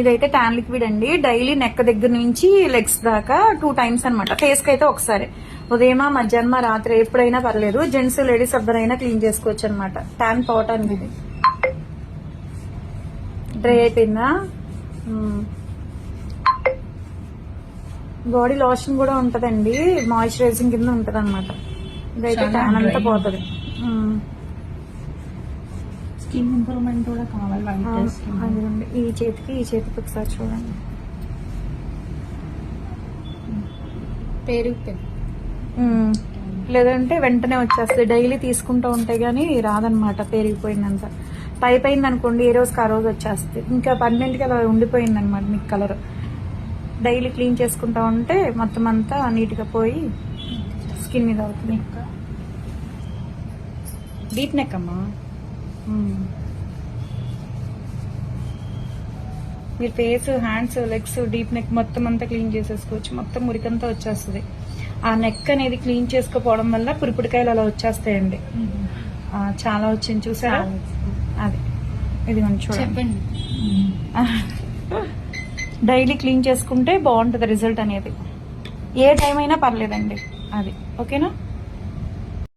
ఇదైతే tan liquid అండి. Daily neck దగ్గర నుంచి లెగ్స్ దాకా టూ టైమ్స్ అనమాట ఫేస్కి అయితే ఒకసారి. ఉదయమా మధ్యాహ్నమా రాత్రి ఎప్పుడైనా పర్లేదు. జెంట్స్ లేడీస్ ఎవరైనా క్లీన్ చేసుకోవచ్చు అనమాట ట్యాన్ పోవటానికి ఇది డ్రై అయిపోయిందా? బాడీ లోషన్ కూడా ఉంటదండి. మాయిశ్చరైజింగ్ కింద ఉంటది అనమాట ఇదైతే ట్యాన్ అంతా పోతుంది. స్కిన్ ఇంప్రూవ్మెంట్ కూడా కావాలి వైట్ స్కిన్. ఈ చేతికి ఈ చేతికి ఒకసారి చూడండి. పెరుగుతుంది. లేదంటే వెంటనే వచ్చేస్తుంది. డైలీ తీసుకుంటూ ఉంటే గానీ రాదనమాట పెరిగిపోయిందంత. టైప్ అయింది అనుకోండి ఏ రోజుకి ఆ రోజు వచ్చేస్తుంది. ఇంకా పన్నెండుకి అలా ఉండిపోయింది అనమాట మీకు కలర్. డైలీ క్లీన్ చేసుకుంటా ఉంటే మొత్తం అంతా నీట్గా పోయి స్కిన్ మీద అవుతుంది. డీప్ నెక్ అమ్మా. మీరు face hands legs deep neck మొత్తం అంతా క్లీన్ చేసేసుకోవచ్చు. మొత్తం మురికంతా వచ్చేస్తుంది. ఆ నెక్ అనేది క్లీన్ చేసుకోపోవడం వల్ల పురిపుడికాయలు అలా వచ్చేస్తాయండి. చాలా వచ్చింది చూసారా? అది. ఇది చూడండి. డైలీ క్లీన్ చేసుకుంటే బాగుంటుంది రిజల్ట్ అనేది. ఏ టైం అయినా పర్లేదండి. అది. ఓకేనా?